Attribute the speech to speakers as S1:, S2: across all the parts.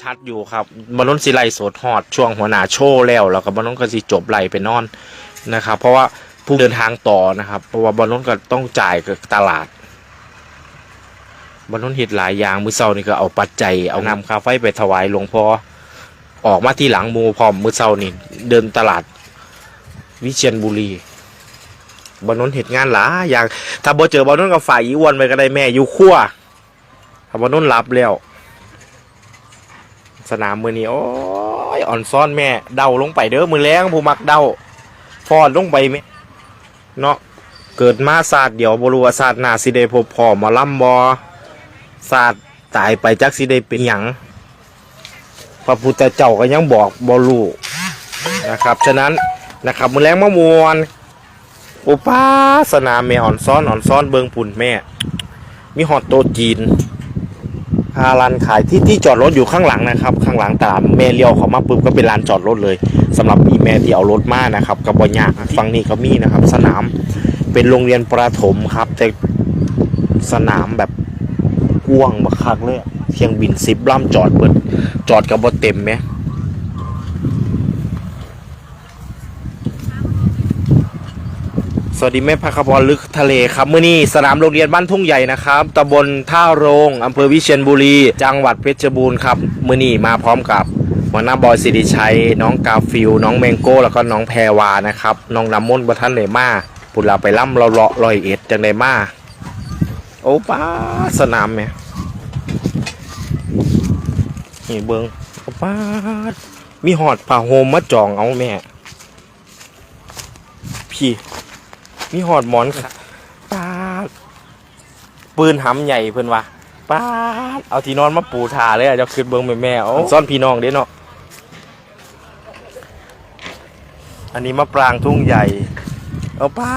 S1: ชัดอยู่ครับบอลนนสิไลโสดฮอดช่วงหัวหน้าโชว์แล้วแล้วก็บอลนนก็สิจบไลไปนอนนะครับ เพราะว่าผู้เดินทางต่อนะครับ เพราะว่าบอลนนก็ต้องจ่ายกับตลาดบอลนนเฮ็ดหลายอย่างมือเช้านี่ก็เอาปัจจัยเอานำคาไฟไปถวายหลวงพ่อออกมาที่หลังมูพร้อมมือเช้านี่เดินตลาดวิเชียรบุรีบอลนนเฮ็ดงานหลายอย่างถ้าบ่เจอบอลนนก็ฝ่ายอีอ้วนไปก็ได้แม่อยู่ครัวถ้าบอลนนรับแล้ว สนามมือนี้โอ้ยอ่อนซ่อนแม่ เดาลงไปเด้อมือแรงผู้มักเดาฟอดลงไปแม่เนาะเกิดมาศาสตร์เดี๋ยวบรัวาศาสตร์นาสิเดพบพ่อมาล่ำบอศาสตร์ตายไปจักสิเดเป็นหยังพระพุทธเจ้าก็ยังบอกบรูนะครับฉะนั้นนะครับมือแรงมะมวนอุปาสนาแม่อ่อนซ้อนอ่อนซ้อนเบิงปุ่นแม่ มีหอดโตจีนาลานขายที่ที่จอดรถอยู่ข้างหลังนะครับ ข้างหลังตามแม่เลี้ยวเขามาปุ๊บก็เป็นลานจอดรถเลยสำหรับอีแม่ที่เอารถมานะครับกับบอยากฟังนี่ก็มีนะครับ สนามเป็นโรงเรียนประถมครับ แต่สนามแบบกว้างบักคักเลยอะเพียงบินซิบล่ำจอดเบิดจอดกับบเต็มไหม สวัสดีแม่พักบอลลึกทะเลครับเมื้อนี้สนามโรงเรียนบ้านทุ่งใหญ่นะครับตำบลท่าโรงอำเภอวิเชียรบุรี จังหวัดเพชรบูรณ์ครับเมื้อนี้มาพร้อมกับหัวหน้าบอยสิริชัย น้องกาฟิลน้องแมงโก้ แล้วก็น้องแพรวานะครับน้องน้ำมนต์บัทันเลยมาปุดเราไปล่ำเราเลาะลอยเอ็ดจังเลยมาโอ้ป้าสนามแม่ยนี่เบิงโอ้ป้ามีหอดผ้าโฮมมาจองเอาแม่พี่ มีหอดหมอนค่ะป้าดปืนหำใหญ่เพิ่นว่าป้าดเอาที่นอนมาปูถาเลยอะเจะขึ้นเบิ้งแม่แม่เอาซ่อนพี่น้องเด้เนาะอันนี้มะปรางทุ่งใหญ่ เอาป้า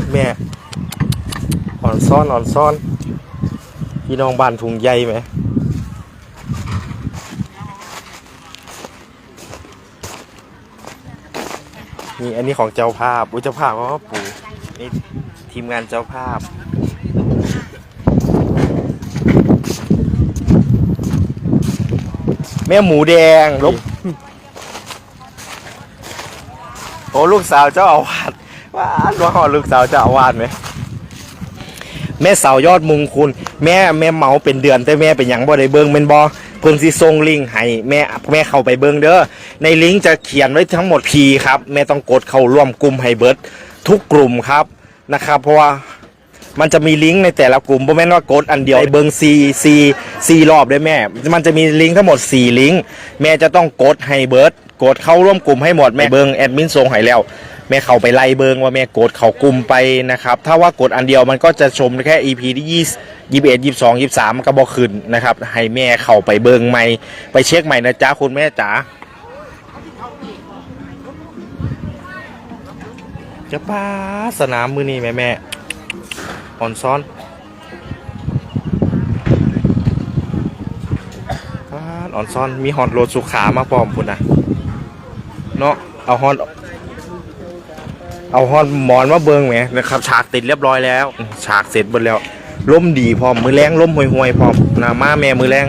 S1: ดแม่อ่อนซ่อนอ่อนซ่อน พี่น้องบ้านทุ่งใหญ่ไหม นี่อันนี้ของเจ้าภาพอุ้ยเจ้าภาพเขาก็ปูนี่ทีมงานเจ้าภาพ แม่หมูแดงลบโอ้ลูกสาวเจ้าอาวาสว้าวน้องหอลูกสาวเจ้าอาวาสไหม แม่สาวยอดมงคุณ แม่แม่เมาเป็นเดือนแต่แม่เป็นหยังบ่ได้เบิ่งเป็นบ่เพิ่งสิส่งลิงก์ให้แม่แม่เข้าไปเบิ่งเด้อในลิงก์จะเขียนไว้ทั้งหมดพีครับแม่ต้องกดเข้าร่วมกลุ่มให้เบิร์ดทุกกลุ่มครับนะครับ เพราะว่ามันจะมีลิงก์ในแต่ละกลุ่มบ่แม่นว่ากดอันเดียวเบิ่งซีซีซีรอบได้แม่ มันจะมีลิงก์ทั้งหมด 4 ลิงก์แม่จะต้องกดให้เบิร์ดกดเข้าร่วมกลุ่มให้หมดแม่เบิงแอดมินส่งให้แล้ว แม่เข้าไปไล่เบิงว่าแม่กดเขากลุ่มไปนะครับ ถ้าว่ากดอันเดียวมันก็จะชมแค่ EP ที่20 21 22 23มันก็บ่ขึ้นนะครับ ให้แม่เข้าไปเบิงใหม่ไปเช็คใหม่นะจ๊ะคุณแม่จ๋าจะป้าสนามมือนี่แม่แม่อ่อนซ้อนอ่อนซ้อนมีฮอตโรดสุขามาปลอมพุ่นะเนาะเอาฮอต เอาฮอตหมอนมาเบิงไหมนะครับฉากติดเรียบร้อยแล้ว ฉากเสร็จหมดแล้วล่มดีพร้อมมือแรงล่มห่วยๆพร้อมหนามาแม่มือแรง